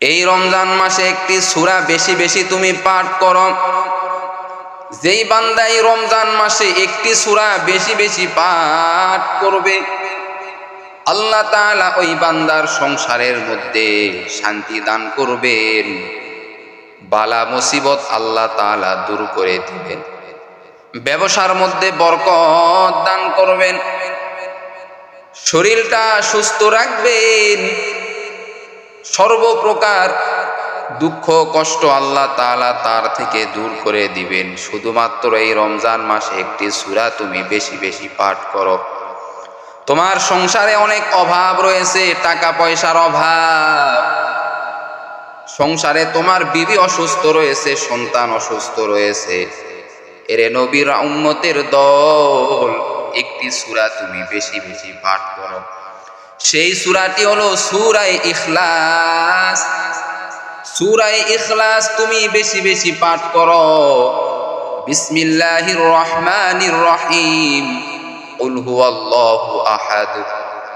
এই রমজান মাসে একটি সূরা বেশি বেশি তুমি পাঠ করো। যেই বান্দা এই রমজান মাসে একটি সূরা বেশি বেশি পাঠ করবে, আল্লাহ তাআলা ওই বান্দার সংসারের মধ্যে শান্তি দান করবেন। বালা মুসিবত আল্লাহ তাআলা দূর করে দিবেন। ব্যবসার মধ্যে বরকত দান করবেন। শরীরটা সুস্থ রাখবেন। সর্বপ্রকার দুঃখ, কষ্ট আল্লাহ তাআলা তার থেকে দূর করে দিবেন। শুধুমাত্র এই রমজান মাসে একটি সূরা তুমি বেশি বেশি পাঠ করো। তোমার সংসারে অনেক অভাব রয়েছে টাকা পয়সার অভাব। সংসারে তোমার বিবি অসুস্থ রয়েছে, সন্তান অসুস্থ রয়েছে। এরে নবীর উম্মতের দল, একটি সূরা তুমি বেশি বেশি পাঠ করো। সেই সূরাটি হলো সূরায়ে ইখলাস সূরায়ে ইখলাস তুমি বেশি বেশি পাঠ করো বিসমিল্লাহির রহমানির রহিম قل هو الله أحد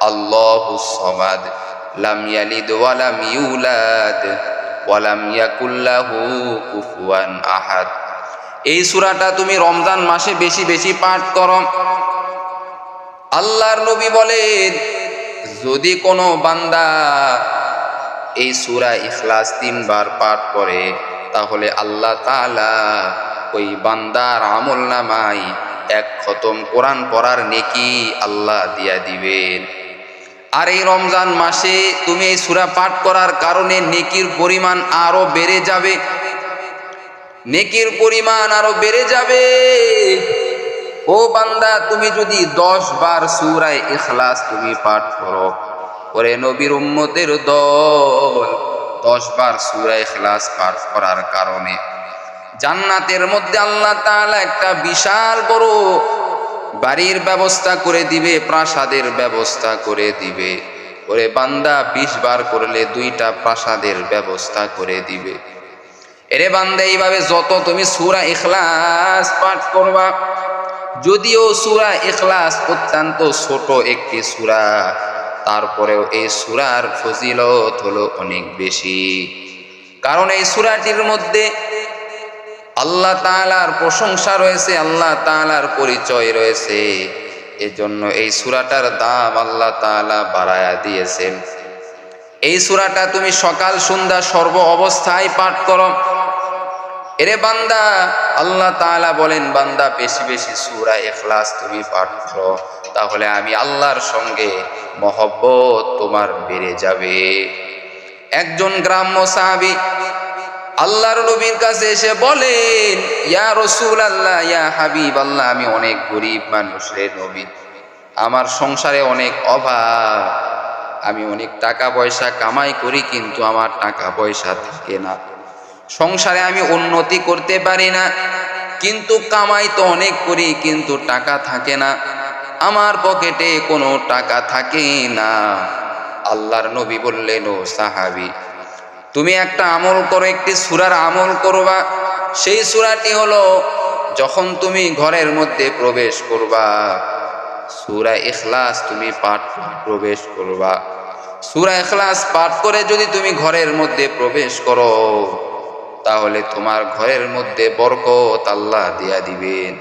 الله الصمد لم يلد ولم يولد ولم يكن له كفوا أحد এই সূরাটা তুমি রমজান মাসে বেশি বেশি পাঠ করো আল্লাহর নবী বলেন যদি কোনো বান্দা এই সূরা ইখলাস তিনবার পাঠ করে, তাহলে আল্লাহ তাআলা ওই বান্দার আমল নামাই এক খতম কোরআন পড়ার নেকি আল্লাহ দিয়া দিবেন। আর এই রমজান মাসে তুমি এই সূরা পাঠ করার কারণে নেকির পরিমাণ আরও বেড়ে যাবে। নেকির পরিমাণ আরও বেড়ে যাবে। ও বান্দা, তুমি যদি দশ বার সুরায় ইখলাস তুমি পাঠ করো, ওরে নবীর উম্মতের দল দশ বার সুরায় ইখলাস পাঠ করার কারণে। জান্নাতের মধ্যে আল্লাহ তাআলা একটা বিশাল বড় বাড়ির ব্যবস্থা করে দিবে, প্রাসাদের ব্যবস্থা করে দিবে। ওরে বান্দা, বিশ বার করলে দুইটা প্রাসাদের ব্যবস্থা করে দিবে। এরে বান্দা, এইভাবে যত তুমি সুরা ইখলাস পাঠ করবা যদিও সুরা ইখলাস অত্যন্ত ছোট একটি সুরা, তারপরেও এই সুরার ফজিলত হলো অনেক বেশি। কারণ এই সুরাটির মধ্যে আল্লাহ তালার প্রশংসা রয়েছে, আল্লাহ তালার পরিচয় রয়েছে। এজন্য এই সুরাটার দাম আল্লাহ তাআলা বাড়ায়া দিয়েছেন। এই সুরাটা তুমি সকাল, সন্ধ্যা সর্ব অবস্থায় পাঠ করো। এরে বান্দা, আল্লাহ তাআলা বলেন, বান্দা, বেশি বেশি সুরা ইখলাস তুমি পাঠ তাহলে আমি আল্লাহর সঙ্গে মহব্বত তোমার বেড়ে যাবে। একজন গ্রাম্য সাহাবী আল্লাহর নবীর কাছে এসে বলেন, ইয়া রসুল আল্লাহ ইয়া হাবিব আল্লাহ আমি অনেক গরিব মানুষ রে নবী। আমার সংসারে অনেক অভাব। আমি অনেক টাকা পয়সা কামাই করি, কিন্তু আমার টাকা পয়সা থাকে না। সংসারে আমি উন্নতি করতে পারি না। কিন্তু কামাই তো অনেক করি, কিন্তু টাকা থাকে না। আমার পকেটে কোনো টাকা থাকে না। আল্লাহর নবী বললেন, ও সাহাবি, তুমি একটা আমল করো, একটি সুরার আমল করবা। সেই সুরাটি হলো যখন তুমি ঘরের মধ্যে প্রবেশ করবা। সুরা এখলাস তুমি পাঠ প্রবেশ করবা। সুরা এখলাস পাঠ করে যদি তুমি ঘরের মধ্যে প্রবেশ করো তাহলে তোমার ঘরের মধ্যে বরকত আল্লাহ দিয়া দিবেন।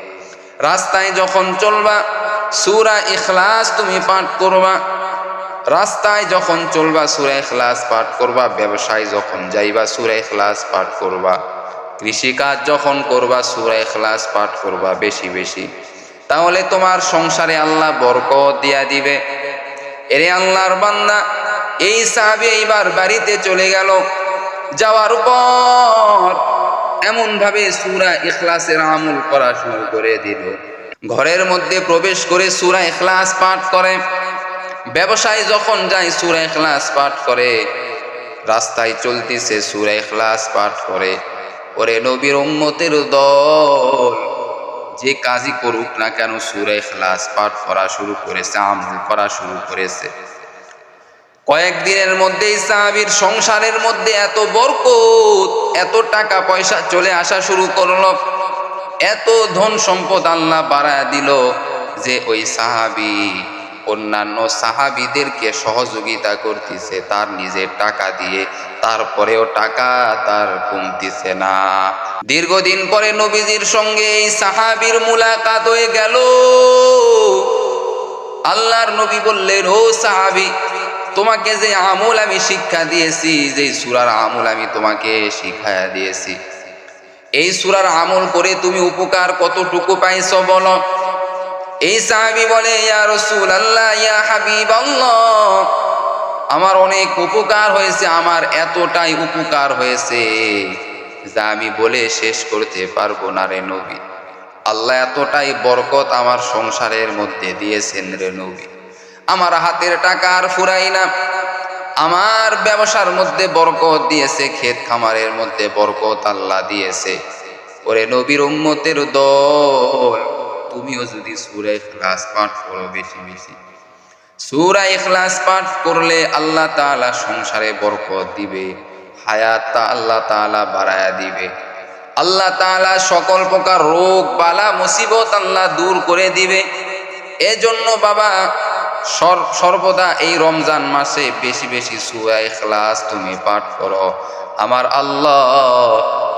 রাস্তায় যখন চলবা, সুরা ইখলাস তুমি পাঠ করবা। রাস্তায় যখন চলবা, সুরা ইখলাস পাঠ করবা। ব্যবসায় যখন যাইবা, সুরা ইখলাস পাঠ করবা। কৃষিকাজ যখন করবা, সুরা ইখলাস পাঠ করবা বেশি বেশি। তাহলে তোমার সংসারে আল্লাহ বরকত দিয়া দিবে। এরে আল্লাহর বান্দা, এই সাহাবি এইবার বাড়িতে চলে গেল। যাওয়ার পর এমন ভাবে সুরা ইখলাসের আমল করা শুরু করে দিল। ঘরের মধ্যে প্রবেশ করে সুরা ইখলাস পাঠ করে। ব্যবসায় যখন যায়, সুরা ইখলাস পাঠ করে। রাস্তায় চলতিছে সুরা ইখলাস পাঠ করে। ওরে নবীর উম্মতের দল যে কাজই করুক না কেন, সুরা ইখলাস পাঠ করা শুরু করেছে, আমল করা শুরু করেছে। কয়েকদিনের মধ্যেই সাহাবির সংসারের মধ্যে এত বরকত, এত টাকা পয়সা চলে আসা শুরু করল। এত ধন সম্পদ আল্লাহ বাড়ায় দিল যে ওই সাহাবি অন্যান্য সাহাবিদেরকে সহযোগিতা করতেছে, তার নিজের টাকা দিয়ে। তারপরেও টাকা তার কমতিছে না। দীর্ঘদিন পরে নবীজির সঙ্গে এই সাহাবির মুলাকাত হয়ে গেল। আল্লাহর নবী বললেন, ও সাহাবি তোমাকে যে আমল আমি শিক্ষা দিয়েছি, যে সুরার আমল আমি তোমাকে শিখায়া দিয়েছি। এই সুরার আমল করে তুমি উপকার কতটুকু পাইছ বলো? এই সাহাবি বলে, ইয়া রসুল আল্লাহ ইয়া আমার অনেক উপকার হয়েছে, আমার এতটাই উপকার হয়েছে যা আমি বলে শেষ করতে পারব না রে নবী। আল্লাহ এতটাই বরকত আমার সংসারের মধ্যে দিয়েছেন রে নবী। আমার হাতের টাকা আর ফুরাই না। আমার ব্যবসার মধ্যে বরকত দিয়েছে, ক্ষেত খামারের মধ্যে বরকত আল্লাহ দিয়েছে। ওরে নবীর উম্মতের দল, তুমিও যদি সুরা ইখলাস পাঠ করো বেশি বেশি। সুরা ইখলাস পাঠ করলে আল্লাহ তাআলা সংসারে বরকত দিবে, হায়াত আল্লাহ তাআলা বাড়ায়া দিবে। আল্লাহ তাআলা সকল প্রকার রোগ, বালা, মুসিবত আল্লাহ দূর করে দিবে। এজন্য বাবা সর্বদা এই রমজান মাসে বেশি বেশি সুয়া ইখলাস তুমি পাঠ করো। আমার আল্লাহ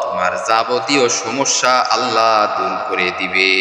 তোমার যাবতীয় সমস্যা আল্লাহ দূর করে দিবে।